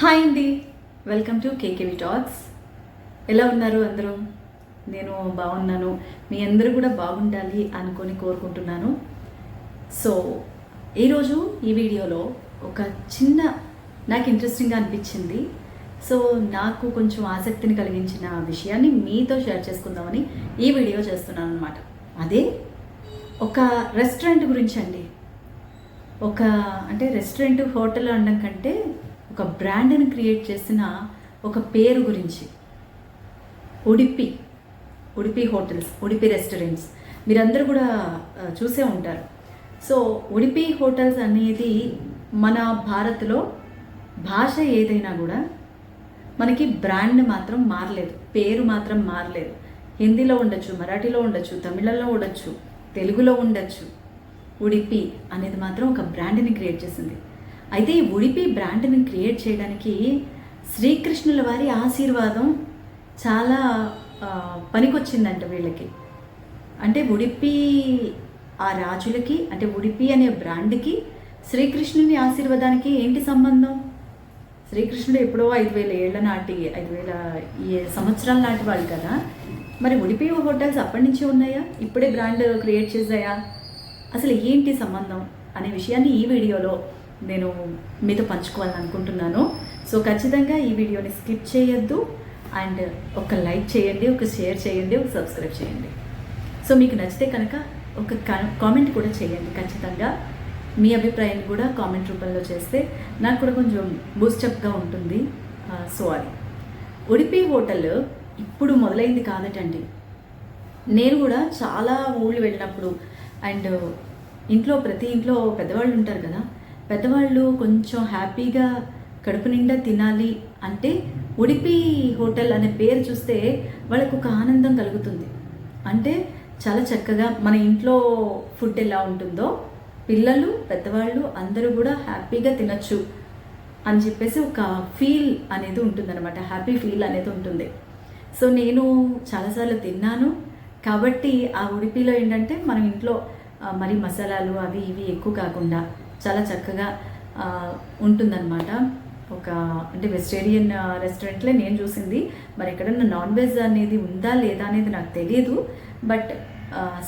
Hi అండి. Welcome to KKV talks ఎలా ఉన్నారు అందరూ? నేను బాగున్నాను. మీ అందరూ కూడా బాగుండాలి అనుకొని కోరుకుంటున్నాను. సో ఈరోజు ఈ వీడియోలో ఒక చిన్న నాకు ఇంట్రెస్టింగ్గా అనిపించింది. సో నాకు కొంచెం ఆసక్తిని కలిగించిన విషయాన్ని మీతో షేర్ చేసుకుందామని ఈ వీడియో చేస్తున్నాను అనమాట అదే ఒక రెస్టారెంట్ గురించి అండి. ఒక అంటే రెస్టారెంట్ హోటల్ అనడం కంటే ఒక బ్రాండ్ని క్రియేట్ చేసిన ఒక పేరు గురించి. Udupi Udupi hotels Udupi restaurants. మీరందరూ కూడా చూసే ఉంటారు. సో ఉడిపి హోటల్స్ అనేది మన భారత్లో భాష ఏదైనా కూడా మనకి బ్రాండ్ మాత్రం మారలేదు పేరు మాత్రం మారలేదు. హిందీలో ఉండొచ్చు మరాఠీలో ఉండొచ్చు తమిళంలో ఉండొచ్చు తెలుగులో ఉండొచ్చు. ఉడిపి అనేది మాత్రం ఒక బ్రాండ్ని క్రియేట్ చేసింది. అయితే ఈ ఉడిపి బ్రాండ్ని క్రియేట్ చేయడానికి శ్రీకృష్ణుల వారి ఆశీర్వాదం చాలా పనికొచ్చిందంట వీళ్ళకి. అంటే ఉడిపి ఆ రాజులకి అంటే ఉడిపి అనే బ్రాండ్కి శ్రీకృష్ణుని ఆశీర్వాదానికి ఏంటి సంబంధం? శ్రీకృష్ణుడు ఎప్పుడో ఐదు వేల ఏళ్ళ నాటి ఐదు వేల ఈ సంవత్సరాల నాటి వాళ్ళు కదా. మరి ఉడిపి హోటల్స్ అప్పటి నుంచి ఉన్నాయా? ఇప్పుడే బ్రాండ్ క్రియేట్ చేసాయా అసలు ఏంటి సంబంధం అనే విషయాన్ని ఈ వీడియోలో నేను మీతో పంచుకోవాలని అనుకుంటున్నాను సో ఖచ్చితంగా ఈ వీడియోని స్కిప్ చేయొద్దు. అండ్ ఒక లైక్ చేయండి ఒక షేర్ చేయండి ఒక సబ్స్క్రైబ్ చేయండి. సో మీకు నచ్చితే కనుక ఒక కామెంట్ కూడా చేయండి ఖచ్చితంగా. మీ అభిప్రాయాన్ని కూడా కామెంట్ రూపంలో చేస్తే నాకు కూడా కొంచెం బూస్టప్గా ఉంటుంది. సో అది. ఉడిపి హోటల్ ఇప్పుడు మొదలైంది కాదటండి. నేను కూడా చాలా ఊళ్ళు వెళ్ళినప్పుడు అండ్ ఇంట్లో ప్రతి ఇంట్లో పెద్దవాళ్ళు ఉంటారు కదా పెద్దవాళ్ళు కొంచెం హ్యాపీగా కడుపు నిండా తినాలి అంటే ఉడిపి హోటల్ అనే పేరు చూస్తే వాళ్ళకు ఒక ఆనందం కలుగుతుంది. అంటే చాలా చక్కగా మన ఇంట్లో ఫుడ్ ఎలా ఉంటుందో పిల్లలు పెద్దవాళ్ళు అందరూ కూడా హ్యాపీగా తినచ్చు అని చెప్పేసి ఒక ఫీల్ అనేది ఉంటుందన్నమాట. హ్యాపీ ఫీల్ అనేది ఉంటుంది. సో నేను చాలాసార్లు తిన్నాను కాబట్టి ఆ ఉడిపిలో ఏంటంటే మనం ఇంట్లో మరి మసాలాలు అవి ఇవి ఎక్కువ కాకుండా చాలా చక్కగా ఉంటుందన్నమాట. ఒక అంటే వెజిటేరియన్ రెస్టారెంట్లే నేను చూసింది. మరి ఎక్కడన్నా నాన్ వెజ్ అనేది ఉందా లేదా అనేది నాకు తెలియదు బట్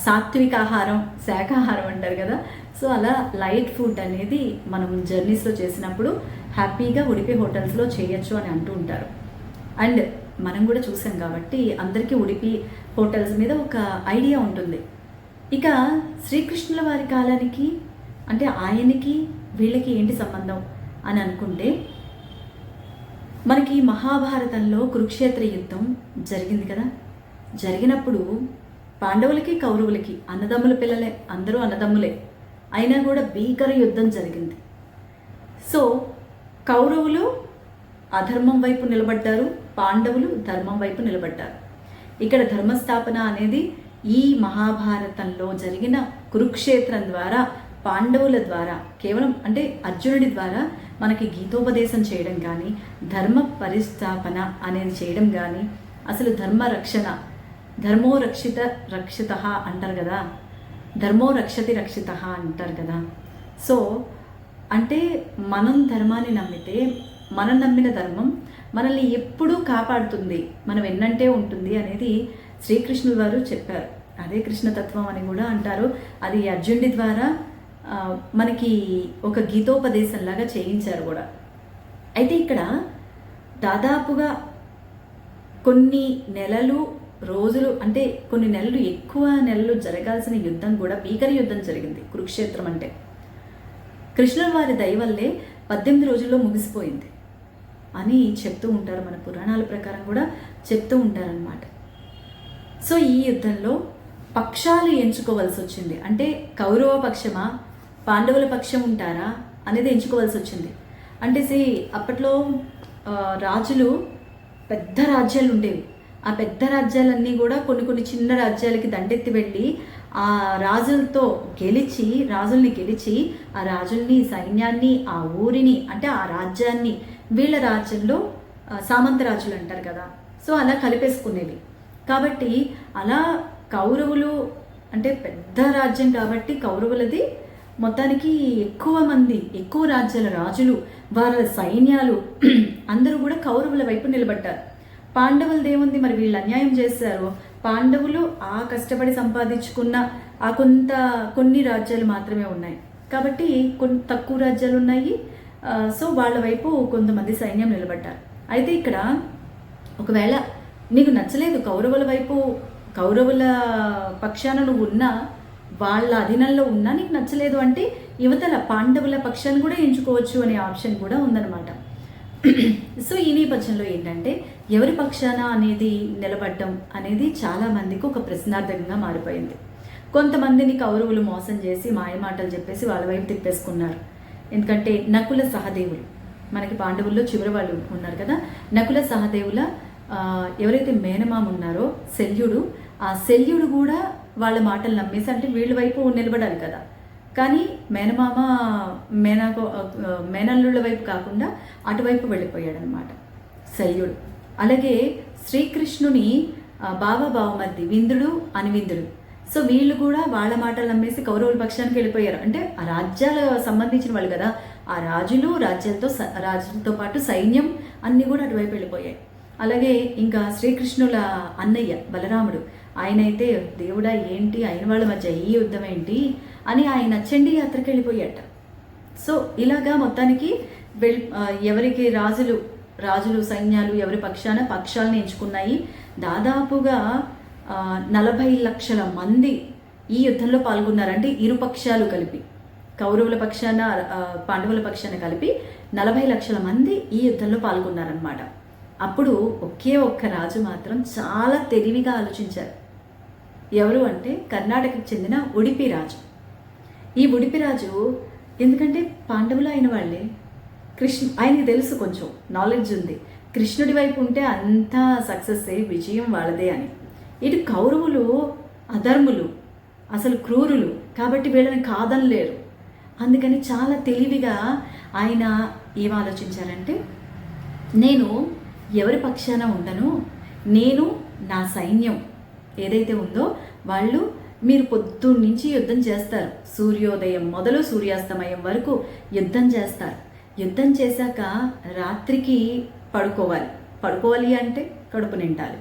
సాత్విక ఆహారం శాఖాహారం అంటారు కదా. సో అలా లైట్ ఫుడ్ అనేది మనం జర్నీస్లో చేసినప్పుడు హ్యాపీగా ఉడిపి హోటల్స్లో చేయొచ్చు అని అంటూ ఉంటారు. అండ్ మనం కూడా చూసాం కాబట్టి అందరికీ ఉడిపి హోటల్స్ మీద ఒక ఐడియా ఉంటుంది. ఇక శ్రీకృష్ణుల వారి కాలానికి అంటే ఆయనకి వీళ్ళకి ఏంటి సంబంధం అని అనుకుంటే మనకి మహాభారతంలో కురుక్షేత్ర యుద్ధం జరిగింది కదా. జరిగినప్పుడు పాండవులకి కౌరవులకి అన్నదమ్ముల పిల్లలే అందరూ అన్నదమ్ములే. అయినా కూడా భీకర యుద్ధం జరిగింది. సో కౌరవులు అధర్మం వైపు నిలబడ్డారు పాండవులు ధర్మం వైపు నిలబడ్డారు. ఇక్కడ ధర్మస్థాపన అనేది ఈ మహాభారతంలో జరిగిన కురుక్షేత్రం ద్వారా పాండవుల ద్వారా కేవలం అంటే అర్జునుడి ద్వారా మనకి గీతోపదేశం చేయడం కానీ ధర్మ పరిస్థాపన అనేది చేయడం కానీ అసలు ధర్మ రక్షణ ధర్మో రక్షిత రక్షిత అంటారు కదా. ధర్మో రక్షతి రక్షిత అంటారు కదా. సో అంటే మనం ధర్మాన్ని నమ్మితే మనం నమ్మిన ధర్మం మనల్ని ఎప్పుడూ కాపాడుతుంది మనం ఎన్నంటే ఉంటుంది అనేది శ్రీకృష్ణుడు వారు చెప్పారు. అదే కృష్ణతత్వం అని కూడా అంటారు. అది అర్జునుడి ద్వారా మనకి ఒక గీతోపదేశంలాగా చేయించారు కూడా. అయితే ఇక్కడ దాదాపుగా కొన్ని నెలలు రోజులు అంటే కొన్ని నెలలు ఎక్కువ నెలలు జరగాల్సిన యుద్ధం కూడా భీకర యుద్ధం జరిగింది కురుక్షేత్రం అంటే. కృష్ణుల వారి దయ వల్లే పద్దెనిమిది రోజుల్లో ముగిసిపోయింది. అని చెప్తూ ఉంటారు మన పురాణాల ప్రకారం కూడా చెప్తూ ఉంటారనమాట సో ఈ యుద్ధంలో పక్షాలు ఎంచుకోవాల్సి వచ్చింది అంటే కౌరవ పక్షమా పాండవుల పక్షం ఉంటారా అనేది ఎంచుకోవాల్సి వచ్చింది. అంటే సి అప్పట్లో రాజులు పెద్ద రాజ్యాలు ఉండేవి. ఆ పెద్ద రాజ్యాలన్నీ కూడా కొన్ని కొన్ని చిన్న రాజ్యాలకి దండెత్తి వెళ్ళి ఆ రాజులతో గెలిచి రాజుల్ని గెలిచి ఆ రాజుల్ని సైన్యాన్ని ఆ ఊరిని అంటే ఆ రాజ్యాన్ని వీళ్ళ రాజ్యంలో సామంత రాజులు అంటారు కదా. సో అలా కలిపేసుకునేవి. కాబట్టి అలా కౌరవులు అంటే పెద్ద రాజ్యం కాబట్టి కౌరవులది మొత్తానికి ఎక్కువ మంది ఎక్కువ రాజ్యాల రాజులు వారి సైన్యాలు అందరూ కూడా కౌరవుల వైపు నిలబడ్డారు. పాండవులు దేవుంది మరి వీళ్ళు అన్యాయం చేశారు? పాండవులు ఆ కష్టపడి సంపాదించుకున్న ఆ కొంత కొన్ని రాజ్యాలు మాత్రమే ఉన్నాయి. కాబట్టి కొన్ని తక్కువ రాజ్యాలు ఉన్నాయి. సో వాళ్ళ వైపు కొంతమంది సైన్యం నిలబడ్డారు. అయితే ఇక్కడ ఒకవేళ నీకు నచ్చలేదు కౌరవుల వైపు కౌరవుల పక్షాన నువ్వు ఉన్నా వాళ్ళ అధీనంలో ఉన్నా నీకు నచ్చలేదు అంటే యువతల పాండవుల పక్షాన్ని కూడా ఎంచుకోవచ్చు అనే ఆప్షన్ కూడా ఉందన్నమాట. సో ఈ నేపథ్యంలో ఏంటంటే ఎవరి పక్షాన అనేది నిలబడడం అనేది చాలామందికి ఒక ప్రశ్నార్థకంగా మారిపోయింది. కొంతమందిని కౌరవులు మోసం చేసి మాయమాటలు చెప్పేసి వాళ్ళ వైపు తిప్పేసుకున్నారు. ఎందుకంటే నకుల సహదేవులు మనకి పాండవుల్లో చివరి వాళ్ళు ఉన్నారు కదా నకుల సహదేవుల ఎవరైతే మేనమామ ఉన్నారో శల్యుడు ఆ శల్యుడు కూడా వాళ్ళ మాటలు నమ్మేసి అంటే వీళ్ళ వైపు నిలబడాలి కదా. కానీ మేనమామ మేనకో మేనల్లుళ్ళ వైపు కాకుండా అటువైపు వెళ్ళిపోయాడు అనమాట శల్యుడు. అలాగే శ్రీకృష్ణుని బావ బావమర్ది విందుడు అనివిందుడు. సో వీళ్ళు కూడా వాళ్ళ మాటలు నమ్మేసి కౌరవుల పక్షానికి వెళ్ళిపోయారు. అంటే ఆ రాజ్యాల సంబంధించిన వాళ్ళు కదా. ఆ రాజులు రాజ్యాలతో స- రాజులతో పాటు సైన్యం అన్నీ కూడా అటువైపు వెళ్ళిపోయాయి. అలాగే ఇంకా శ్రీకృష్ణుల అన్నయ్య బలరాముడు ఆయన అయితే దేవుడా ఏంటి? అయిన వాళ్ళ మధ్య ఈ యుద్ధం ఏంటి? అని ఆయన చండీ యాత్రకి వెళ్ళిపోయాట. సో ఇలాగా మొత్తానికి వెల్ ఎవరికి రాజులు రాజులు సైన్యాలు ఎవరి పక్షాన పక్షాలను ఎంచుకున్నాయి. దాదాపుగా నలభై లక్షల మంది ఈ యుద్ధంలో పాల్గొన్నారంటే ఇరు పక్షాలు కలిపి. కౌరవుల పక్షాన పాండవుల పక్షాన కలిపి నలభై లక్షల మంది ఈ యుద్ధంలో పాల్గొన్నారనమాట అప్పుడు ఒకే ఒక్క రాజు మాత్రం చాలా తెలివిగా ఆలోచించారు. ఎవరు అంటే కర్ణాటకకు చెందిన ఉడిపి రాజు. ఈ ఉడిపి రాజు ఎందుకంటే పాండవులు అయిన వాళ్ళే. కృష్ణ ఆయనకి తెలుసు కొంచెం నాలెడ్జ్ ఉంది. కృష్ణుడి వైపు ఉంటే అంతా సక్సెస్ విజయం వాళ్ళదే అని. ఇటు కౌరవులు అధర్ములు అసలు క్రూరులు కాబట్టి వీళ్ళని కాదనలేరు అందుకని చాలా తెలివిగా ఆయన ఏం ఆలోచించారంటే నేను ఎవరి పక్షాన ఉండను? నేను నా సైన్యం ఏదైతే ఉందో వాళ్ళు మీరు పొద్దున్న నుంచి యుద్ధం చేస్తారు. సూర్యోదయం మొదలు సూర్యాస్తమయం వరకు యుద్ధం చేస్తారు. యుద్ధం చేశాక రాత్రికి పడుకోవాలి. పడుకోవాలి అంటే కడుపు నిండాలి.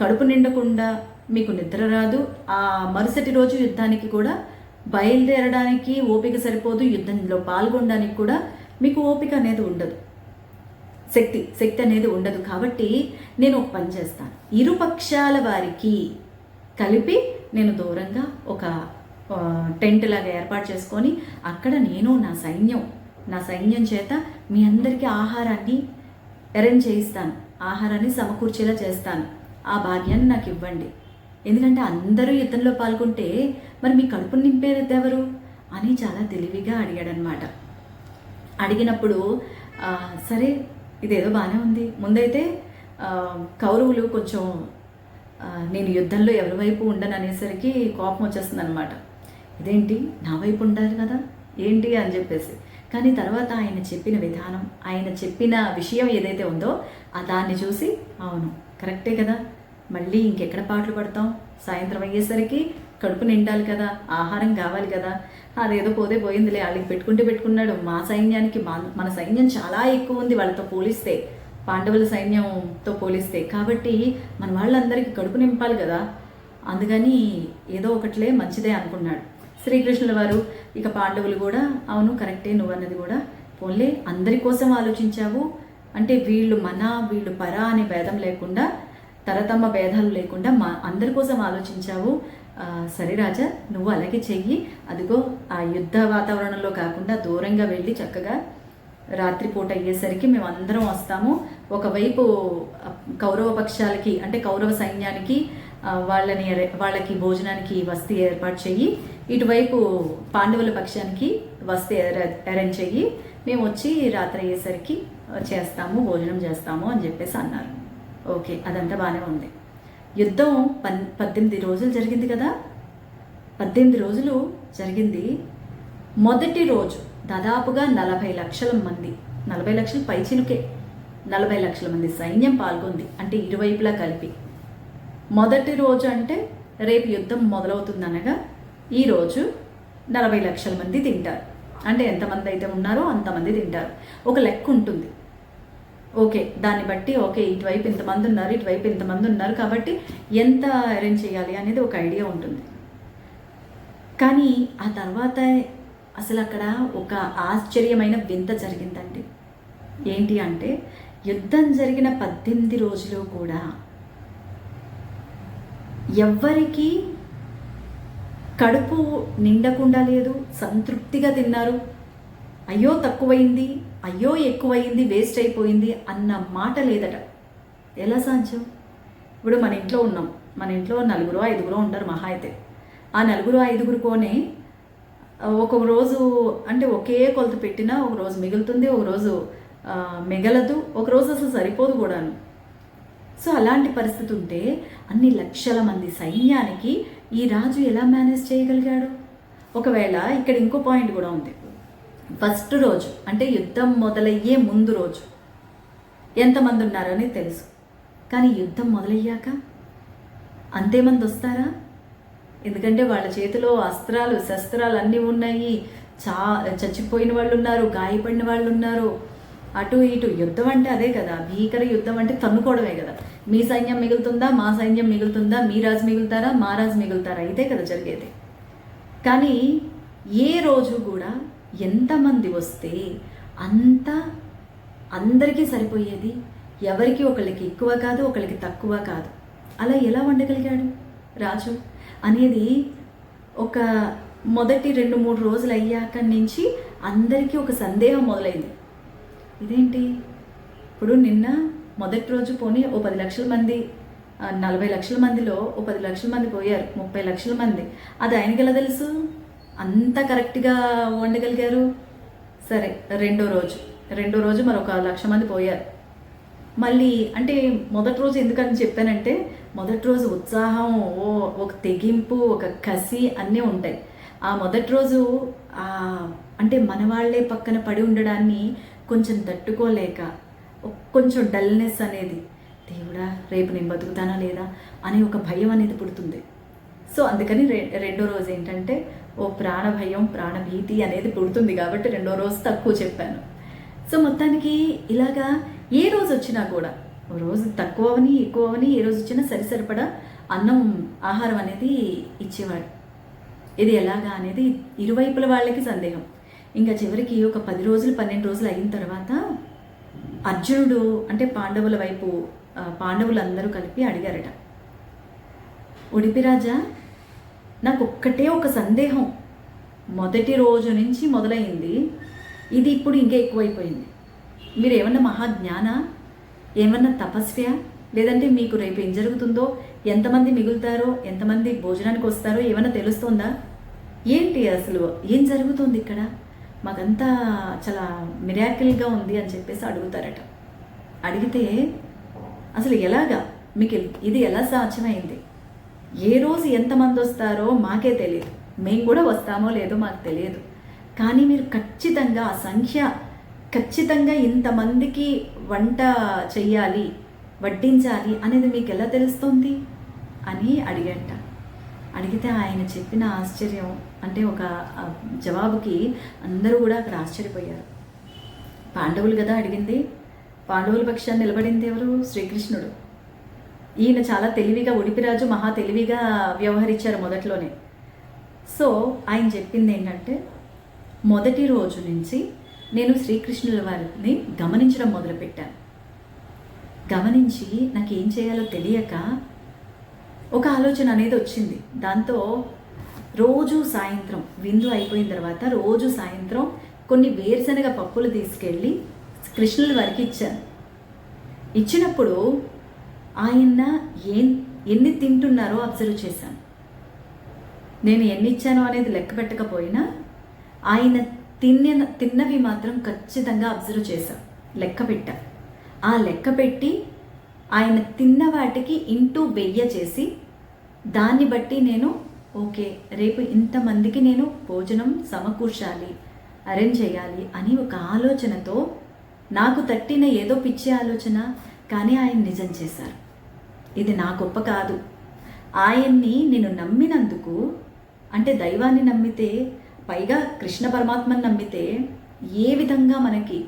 కడుపు నిండకుండా మీకు నిద్ర రాదు. ఆ మరుసటి రోజు యుద్ధానికి కూడా బయలుదేరడానికి ఓపిక సరిపోదు. యుద్ధంలో పాల్గొనడానికి కూడా మీకు ఓపిక అనేది ఉండదు. శక్తి శక్తి అనేది ఉండదు కాబట్టి నేను ఒక పని చేస్తాను. ఇరు పక్షాల వారికి కలిపి నేను దూరంగా ఒక టెంట్ లాగా ఏర్పాటు చేసుకొని అక్కడ నేను నా సైన్యం నా సైన్యం చేత మీ అందరికీ ఆహారాన్ని అరేంజ్ చేయిస్తాను. ఆహారాన్ని సమకూర్చేలా చేస్తాను. ఆ భాగ్యాన్ని నాకు ఇవ్వండి. ఎందుకంటే అందరూ యుద్ధంలో పాల్గొంటే మరి మీ కడుపు నింపేది ఎవరు అని చాలా తెలివిగా అడిగాడనమాట అడిగినప్పుడు సరే ఇదేదో బాగానే ఉంది. ముందైతే కౌరవులు కొంచెం నేను యుద్ధంలో ఎవరి వైపు ఉండను అనేసరికి కోపం వచ్చేస్తుంది అనమాట ఇదేంటి? నా వైపు ఉండాలి కదా? ఏంటి? అని చెప్పేసి. కానీ తర్వాత ఆయన చెప్పిన విధానం ఆయన చెప్పిన విషయం ఏదైతే ఉందో ఆ దాన్ని చూసి అవును కరెక్టే కదా. మళ్ళీ ఇంకెక్కడ పాటలు పడతాం? సాయంత్రం అయ్యేసరికి కడుపు నిండాలి కదా ఆహారం కావాలి కదా. అదేదో పోతే పోయిందిలే వాళ్ళకి పెట్టుకుంటే పెట్టుకున్నాడు. మా సైన్యానికి మా మన సైన్యం చాలా ఎక్కువ ఉంది వాళ్ళతో పోలిస్తే. పాండవుల సైన్యంతో పోలిస్తే. కాబట్టి మన వాళ్ళందరికీ కడుపు నింపాలి కదా. అందుకని ఏదో ఒకట్లే మంచిదే అనుకున్నాడు. శ్రీకృష్ణుల వారు ఇక పాండవులు కూడా అవును కరెక్టే నువ్వు అన్నది కూడా. పోన్లే అందరి కోసం ఆలోచించావు. అంటే వీళ్ళు మన వీళ్ళు పర అనే భేదం లేకుండా తరతమ్మ భేదాలు లేకుండా మా అందరి కోసం ఆలోచించావు. సరే రాజా నువ్వు అలాగే చెయ్యి. అదిగో ఆ యుద్ధ వాతావరణంలో కాకుండా దూరంగా వెళ్ళి చక్కగా రాత్రిపూట అయ్యేసరికి మేము అందరం వస్తాము. ఒకవైపు కౌరవ పక్షాలకి అంటే కౌరవ సైన్యానికి వాళ్ళని వాళ్ళకి భోజనానికి వస్తీ ఏర్పాటు చెయ్యి. ఇటువైపు పాండవుల పక్షానికి వస్తీ అరేంజ్ చెయ్యి. మేము వచ్చి రాత్రి అయ్యేసరికి చేస్తాము భోజనం చేస్తాము అని చెప్పేసి అన్నారు. ఓకే అదంతా బాగానే ఉంది. యుద్ధం పన్ పద్దెనిమిది రోజులు జరిగింది కదా? పద్దెనిమిది రోజులు జరిగింది. మొదటి రోజు దాదాపుగా నలభై లక్షల మంది నలభై లక్షల పైచిలుకే నలభై లక్షల మంది సైన్యం పాల్గొంది అంటే ఇరువైపులా కలిపి. మొదటి రోజు అంటే రేపు యుద్ధం మొదలవుతుందనగా ఈరోజు నలభై లక్షల మంది తింటారు. అంటే ఎంతమంది అయితే ఉన్నారో అంతమంది తింటారు. ఒక లెక్క ఉంటుంది. ఓకే దాన్ని బట్టి ఓకే ఇటువైపు ఇంతమంది ఉన్నారు ఇటువైపు ఇంతమంది ఉన్నారు కాబట్టి ఎంత అరేంజ్ చేయాలి అనేది ఒక ఐడియా ఉంటుంది. కానీ ఆ తర్వాత అసలు అక్కడ ఒక ఆశ్చర్యమైన వింత జరిగిందండి. ఏంటి అంటే యుద్ధం జరిగిన పద్దెనిమిది రోజులు కూడా ఎవ్వరికి కడుపు నిండకుండా లేదు సంతృప్తిగా తిన్నారు. అయ్యో తక్కువైంది అయ్యో ఎక్కువయింది వేస్ట్ అయిపోయింది అన్న మాట లేదట. ఎలా సాధ్యం ఇప్పుడు మన ఇంట్లో ఉన్నాం. మన ఇంట్లో నలుగురు ఐదుగురు ఉంటారు మహా అయితే. ఆ నలుగురు ఐదుగురుకోనే ఒక రోజు అంటే ఒకే కొలత పెట్టినా ఒక రోజు మిగులుతుంది ఒక రోజు మిగలదు ఒక రోజు అసలు సరిపోదు కూడాను. సో అలాంటి పరిస్థితి ఉంటే అన్ని లక్షల మంది సైన్యానికి ఈ రాజు ఎలా మేనేజ్ చేయగలిగాడు? ఒకవేళ ఇక్కడ ఇంకో పాయింట్ కూడా ఉంది. ఫస్ట్ రోజు అంటే యుద్ధం మొదలయ్యే ముందు రోజు. ఎంతమంది ఉన్నారని తెలుసు. కానీ యుద్ధం మొదలయ్యాక అంతేమంది వస్తారా? ఎందుకంటే వాళ్ళ చేతిలో అస్త్రాలు శస్త్రాలు అన్నీ ఉన్నాయి. చా చచ్చిపోయిన వాళ్ళు ఉన్నారు గాయపడిన వాళ్ళు ఉన్నారు. అటు ఇటు యుద్ధం అంటే అదే కదా. భీకర యుద్ధం అంటే తన్నుకోవడమే కదా. మీ సైన్యం మిగులుతుందా? మా సైన్యం మిగులుతుందా? మీ రాజు మిగులుతారా? మా రాజు మిగులుతారా? ఇదే కదా జరిగేది. కానీ ఏ రోజు కూడా ఎంతమంది వస్తే అంత అందరికీ సరిపోయేది? ఎవరికి ఒకళ్ళకి ఎక్కువ కాదు ఒకళ్ళకి తక్కువ కాదు. అలా ఎలా వండగలిగాడు రాజు? అనేది ఒక మొదటి రెండు మూడు రోజులు అయ్యాక నుంచి అందరికీ ఒక సందేహం మొదలైంది. ఇదేంటి? ఇప్పుడు నిన్న మొదటి రోజు పోనీ ఓ పది లక్షల మంది నలభై లక్షల మందిలో ఓ పది లక్షల మంది పోయారు ముప్పై లక్షల మంది. అది ఆయనకి ఎలా తెలుసు? అంత కరెక్ట్గా వండగలిగారు? సరే రెండో రోజు. రెండో రోజు మరొక లక్ష మంది పోయారు. మళ్ళీ అంటే మొదటి రోజు ఎందుకని చెప్పానంటే మొదటి రోజు ఉత్సాహం ఓ ఒక తెగింపు ఒక కసి అన్నీ ఉంటాయి. ఆ మొదటి రోజు అంటే మన వాళ్ళే పక్కన పడి ఉండడాన్ని కొంచెం తట్టుకోలేక కొంచెం డల్నెస్ అనేది దేవుడా రేపు నేను బతుకుతానా లేదా? అనే ఒక భయం అనేది పుడుతుంది. సో అందుకని రె రెండో రోజు ఏంటంటే ఓ ప్రాణ భయం ప్రాణభీతి అనేది పుడుతుంది కాబట్టి రెండో రోజు తక్కువ చెప్పాను. సో మొత్తానికి ఇలాగా ఏ రోజు వచ్చినా కూడా ఓ రోజు తక్కువ అవని ఎక్కువ అవని ఏ రోజు వచ్చినా సరి సరిపడా అన్నం ఆహారం అనేది ఇచ్చేవాడు. ఇది ఎలాగా అనేది ఇరువైపుల వాళ్ళకి సందేహం. ఇంకా చివరికి ఒక పది రోజులు పన్నెండు రోజులు అయిన తర్వాత అర్జునుడు అంటే పాండవుల వైపు పాండవులు పాండవులందరూ కలిపి అడిగారట. ఉడిపిరాజా నాకు ఒక్కటే ఒక సందేహం. మొదటి రోజు నుంచి మొదలైంది. ఇది ఇప్పుడు ఇంకా ఎక్కువైపోయింది. మీరు ఏమన్నా మహాజ్ఞాన? ఏమన్నా తపస్వ్యా? లేదంటే మీకు రేపు ఏం జరుగుతుందో ఎంతమంది మిగులుతారో ఎంతమంది భోజనానికి వస్తారో ఏమన్నా తెలుస్తుందా? ఏంటి అసలు? ఏం జరుగుతుంది ఇక్కడ? మాకంతా చాలా మిరాకిల్గా ఉంది అని చెప్పేసి అడుగుతారట. అడిగితే అసలు ఎలాగా? మీకు ఇది ఎలా సాధ్యమైంది? ఏ రోజు ఎంతమంది వస్తారో మాకే తెలియదు మేము కూడా వస్తామో లేదో మాకు తెలియదు. కానీ మీరు ఖచ్చితంగా ఆ సంఖ్య ఖచ్చితంగా ఇంతమందికి వంట చెయ్యాలి వడ్డించాలి అనేది మీకు ఎలా తెలుస్తుంది? అని అడిగంట. అడిగితే ఆయన చెప్పిన ఆశ్చర్యం అంటే ఒక జవాబుకి అందరూ కూడా అక్కడ ఆశ్చర్యపోయారు. పాండవులు కదా అడిగింది? పాండవుల పక్షాన్ని నిలబడింది ఎవరు? శ్రీకృష్ణుడు. ఈయన చాలా తెలివిగా ఉడిపిరాజు మహా తెలివిగా వ్యవహరించారు మొదట్లోనే. సో ఆయన చెప్పింది ఏంటంటే మొదటి రోజు నుంచి నేను శ్రీకృష్ణుల వారిని గమనించడం మొదలుపెట్టాను. గమనించి నాకు ఏం చేయాలో తెలియక ఒక ఆలోచన అనేది వచ్చింది. దాంతో రోజు సాయంత్రం విందు అయిపోయిన తర్వాత రోజు సాయంత్రం కొన్ని వేరుశనగ పప్పులు తీసుకెళ్ళి కృష్ణుల వారికి ఇచ్చాను. ఇచ్చినప్పుడు ఆయన ఏం ఎన్ని తింటున్నారో అబ్జర్వ్ చేశాను. నేను ఎన్ని ఇచ్చానో అనేది లెక్క పెట్టకపోయినా ఆయన తిన్న తిన్నవి మాత్రం ఖచ్చితంగా అబ్జర్వ్ చేశాం లెక్క పెట్టా. ఆ లెక్క పెట్టి ఆయన తిన్న వాటికి ఇంటూ వెయ్య చేసి దాన్ని బట్టి నేను ఓకే రేపు ఇంతమందికి నేను భోజనం సమకూర్చాలి అరేంజ్ చేయాలి అని ఒక ఆలోచనతో నాకు తట్టిన ఏదో పిచ్చే ఆలోచన కానీ ఆయన నిజం చేశారు. ఇది నా గొప్ప కాదు. ఆయన్ని నేను నమ్మినందుకు అంటే దైవాన్ని నమ్మితే పైగా కృష్ణ పరమాత్మని నమ్మితే ఏ విధంగా మనకి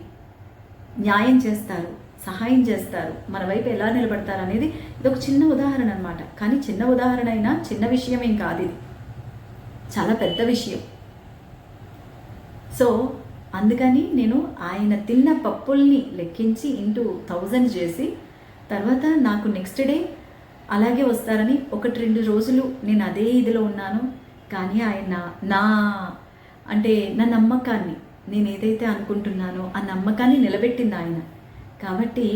న్యాయం చేస్తారు సహాయం చేస్తారు మన వైపు ఎలా నిలబడతారు అనేది ఇది ఒక చిన్న ఉదాహరణ అనమాట కానీ చిన్న ఉదాహరణ అయినా చిన్న విషయం ఏం కాదు ఇది. చాలా పెద్ద విషయం. సో అందుకని నేను ఆయన తిన్న పప్పుల్ని లెక్కించి ఇంటూ థౌజండ్ చేసి తర్వాత నాకు నెక్స్ట్ డే అలాగే వస్తారని ఒకటి రెండు రోజులు నేను అదే ఇదిలో ఉన్నాను. కానీ ఆయన నా అంటే నా నమ్మకాన్ని నేను ఏదైతే అనుకుంటున్నానో ఆ నమ్మకాన్ని నిలబెట్టింది ఆయన. కాబట్టి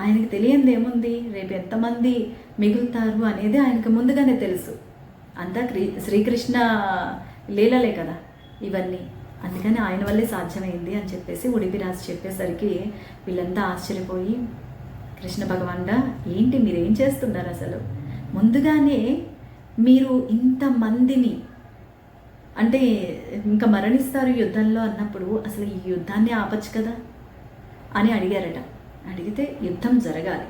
ఆయనకి తెలియంది ఏముంది? రేపు ఎంతమంది మిగులుతారు అనేది ఆయనకు ముందుగానే తెలుసు. అంతా క్రీ శ్రీకృష్ణ లీలలే కదా ఇవన్నీ. అందుకని ఆయన వల్లే సాధ్యమైంది అని చెప్పేసి ఉడిపి రాసి చెప్పేసరికి వీళ్ళంతా ఆశ్చర్యపోయి కృష్ణ భగవాన్గా ఏంటి మీరు ఏం చేస్తున్నారు అసలు? ముందుగానే మీరు ఇంతమందిని అంటే ఇంకా మరణిస్తారు యుద్ధంలో అన్నప్పుడు అసలు ఈ యుద్ధాన్ని ఆపచ్చు కదా? అని అడిగారట. అడిగితే యుద్ధం జరగాలి.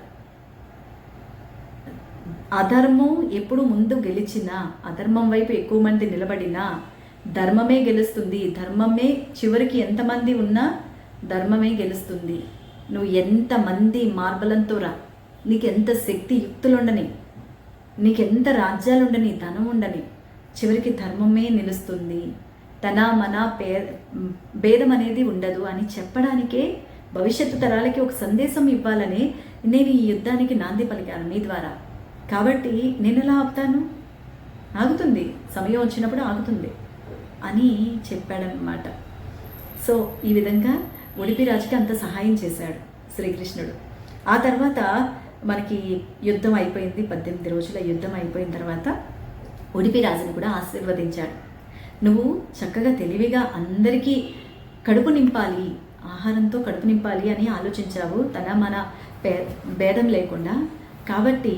అధర్మం ఎప్పుడు ముందు గెలిచినా అధర్మం వైపు ఎక్కువ మంది నిలబడినా ధర్మమే గెలుస్తుంది. ధర్మమే చివరికి ఎంతమంది ఉన్నా ధర్మమే గెలుస్తుంది. నువ్వు ఎంతమంది మార్బలంతో రా. నీకెంత శక్తి యుక్తులుండని నీకెంత రాజ్యాలుండని ధనం ఉండని చివరికి ధర్మమే నిలుస్తుంది. తన మన పే భేదం అనేది ఉండదు అని చెప్పడానికే భవిష్యత్తు తరాలకి ఒక సందేశం ఇవ్వాలని నేను ఈ యుద్ధానికి నాంది పలికాను నీ ద్వారా. కాబట్టి నేను ఎలా ఆపుతాను? ఆగుతుంది. సమయం వచ్చినప్పుడు ఆగుతుంది అని చెప్పాడనమాట సో ఈ విధంగా ఉడిపి రాజుకి అంత సహాయం చేశాడు శ్రీకృష్ణుడు. ఆ తర్వాత మనకి యుద్ధం అయిపోయింది పద్దెనిమిది రోజుల యుద్ధం అయిపోయిన తర్వాత ఉడిపి రాజుని కూడా ఆశీర్వదించాడు. నువ్వు చక్కగా తెలివిగా అందరికీ కడుపు నింపాలి ఆహారంతో కడుపు నింపాలి అని ఆలోచించావు తన మన పే భేదం లేకుండా. కాబట్టి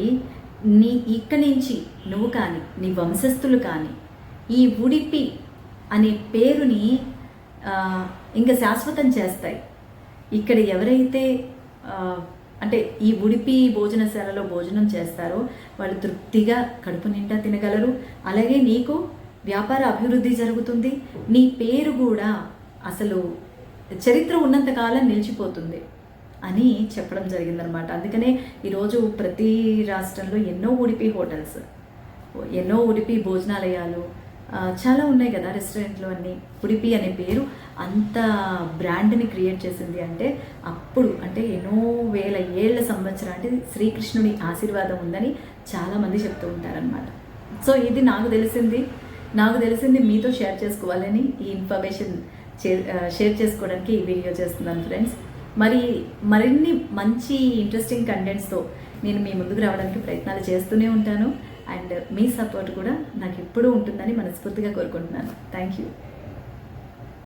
నీ ఇక్కడి నుంచి నువ్వు కానీ నీ వంశస్థులు కానీ ఈ ఉడిపి అనే పేరుని ఇంకా శాశ్వతం చేస్తాయి. ఇక్కడ ఎవరైతే అంటే ఈ ఉడిపి భోజనశాలలో భోజనం చేస్తారో వాళ్ళు తృప్తిగా కడుపు నిండా తినగలరు. అలాగే నీకు వ్యాపార అభివృద్ధి జరుగుతుంది. నీ పేరు కూడా అసలు చరిత్ర ఉన్నంతకాలం నిలిచిపోతుంది అని చెప్పడం జరిగిందనమాట అందుకనే ఈరోజు ప్రతి రాష్ట్రంలో ఎన్నో ఉడిపి హోటల్స్ ఎన్నో ఉడిపి భోజనాలయాలు చాలా ఉన్నాయి కదా రెస్టారెంట్లో అన్ని. ఉడిపి అనే పేరు అంత బ్రాండ్ని క్రియేట్ చేసింది అంటే అప్పుడు అంటే ఎన్నో వేల ఏళ్ళ సంవత్సరానికి శ్రీకృష్ణుని ఆశీర్వాదం ఉందని చాలామంది చెప్తూ ఉంటారనమాట సో ఇది నాకు తెలిసింది. నాకు తెలిసింది మీతో షేర్ చేసుకోవాలని ఈ ఇన్ఫర్మేషన్ షేర్ చేసుకోవడానికి ఈ వీడియో చేస్తున్నాను ఫ్రెండ్స్. మరి మరిన్ని మంచి ఇంట్రెస్టింగ్ కంటెంట్స్తో నేను మీ ముందుకు రావడానికి ప్రయత్నాలు చేస్తూనే ఉంటాను. అండ్ మీ సపోర్ట్ కూడా నాకు ఎప్పుడూ ఉంటుందని మనస్ఫూర్తిగా కోరుకుంటున్నాను. Thank you